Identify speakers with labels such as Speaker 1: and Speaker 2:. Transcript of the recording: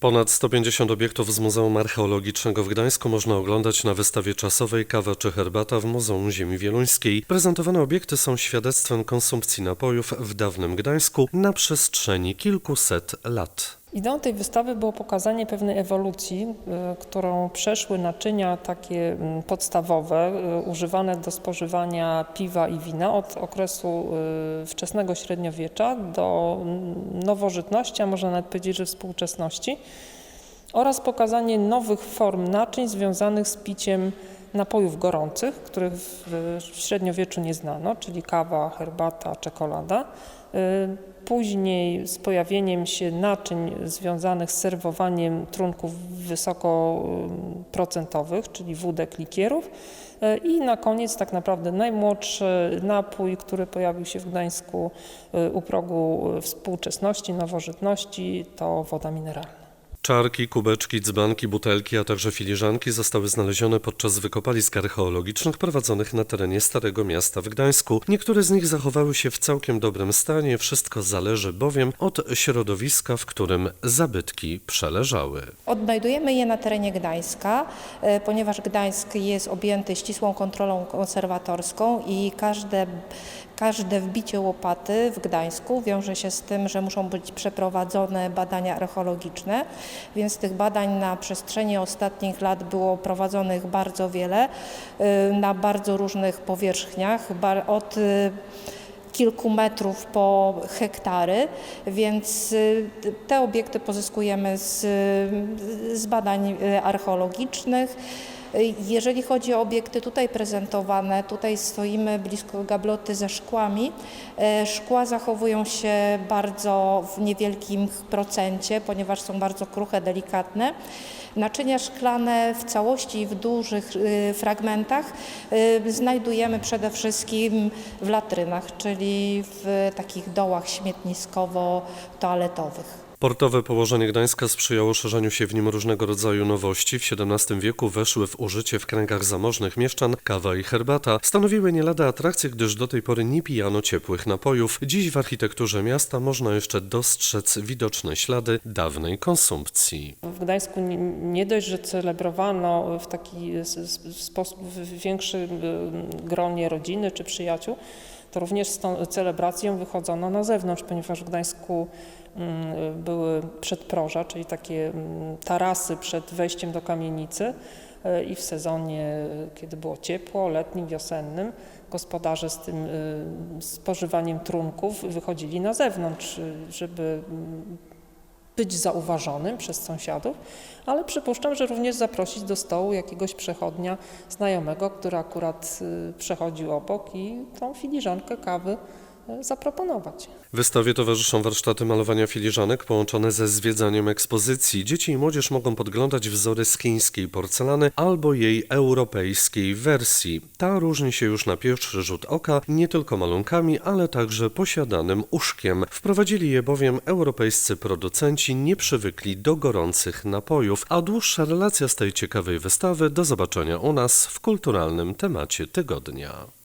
Speaker 1: Ponad 150 obiektów z Muzeum Archeologicznego w Gdańsku można oglądać na wystawie czasowej Kawa czy herbata w Muzeum Ziemi Wieluńskiej. Prezentowane obiekty są świadectwem konsumpcji napojów w dawnym Gdańsku na przestrzeni kilkuset lat.
Speaker 2: Ideą tej wystawy było pokazanie pewnej ewolucji, y, którą przeszły naczynia takie mm, podstawowe, y, używane do spożywania piwa i wina od okresu y, wczesnego średniowiecza do mm, nowożytności, a można nawet powiedzieć, że współczesności, oraz pokazanie nowych form naczyń związanych z piciem napojów gorących, których w średniowieczu nie znano, czyli kawa, herbata, czekolada. Y, Później z pojawieniem się naczyń związanych z serwowaniem trunków wysokoprocentowych, czyli wódek, likierów. Y, I na koniec tak naprawdę najmłodszy napój, który pojawił się w Gdańsku y, u progu y, współczesności, nowożytności, to woda mineralna.
Speaker 1: Czarki, kubeczki, dzbanki, butelki, a także filiżanki zostały znalezione podczas wykopalisk archeologicznych prowadzonych na terenie Starego Miasta w Gdańsku. Niektóre z nich zachowały się w całkiem dobrym stanie, wszystko zależy bowiem od środowiska, w którym zabytki przeleżały.
Speaker 3: Odnajdujemy je na terenie Gdańska, e, ponieważ Gdańsk jest objęty ścisłą kontrolą konserwatorską i każde, każde wbicie łopaty w Gdańsku wiąże się z tym, że muszą być przeprowadzone badania archeologiczne, więc tych badań na przestrzeni ostatnich lat było prowadzonych bardzo wiele e, na bardzo różnych powierzchniach, od e, kilku metrów po hektary, więc y, te obiekty pozyskujemy z, z badań y, archeologicznych. Jeżeli chodzi o obiekty tutaj prezentowane, tutaj stoimy blisko gabloty ze szkłami. E, Szkła zachowują się bardzo w niewielkim procencie, ponieważ są bardzo kruche, delikatne. Naczynia szklane w całości w dużych y, fragmentach y, znajdujemy przede wszystkim w latrynach, czyli w takich dołach śmietniskowo-toaletowych.
Speaker 1: Portowe położenie Gdańska sprzyjało szerzeniu się w nim różnego rodzaju nowości. W XVII wieku weszły w użycie w kręgach zamożnych mieszczan kawa i herbata. Stanowiły nie lada atrakcję, gdyż do tej pory nie pijano ciepłych napojów. Dziś w architekturze miasta można jeszcze dostrzec widoczne ślady dawnej konsumpcji.
Speaker 2: W Gdańsku nie, dość, że celebrowano w taki sposób w większym y, gronie rodziny czy przyjaciół, to również z tą celebracją wychodzono na zewnątrz, ponieważ w Gdańsku mm, były przedproża, czyli takie mm, tarasy przed wejściem do kamienicy y, i w sezonie, y, kiedy było ciepło, letnim, wiosennym, gospodarze z tym y, spożywaniem trunków wychodzili na zewnątrz, żeby mm, być zauważonym przez sąsiadów, ale przypuszczam, że również zaprosić do stołu jakiegoś przechodnia znajomego, który akurat y, przechodził obok i tą filiżankę kawy zaproponować.
Speaker 1: Wystawie towarzyszą warsztaty malowania filiżanek połączone ze zwiedzaniem ekspozycji. Dzieci i młodzież mogą podglądać wzory z chińskiej porcelany albo jej europejskiej wersji. Ta różni się już na pierwszy rzut oka nie tylko malunkami, ale także posiadanym uszkiem. Wprowadzili je bowiem europejscy producenci nieprzywykli do gorących napojów, a dłuższa relacja z tej ciekawej wystawy do zobaczenia u nas w kulturalnym temacie tygodnia.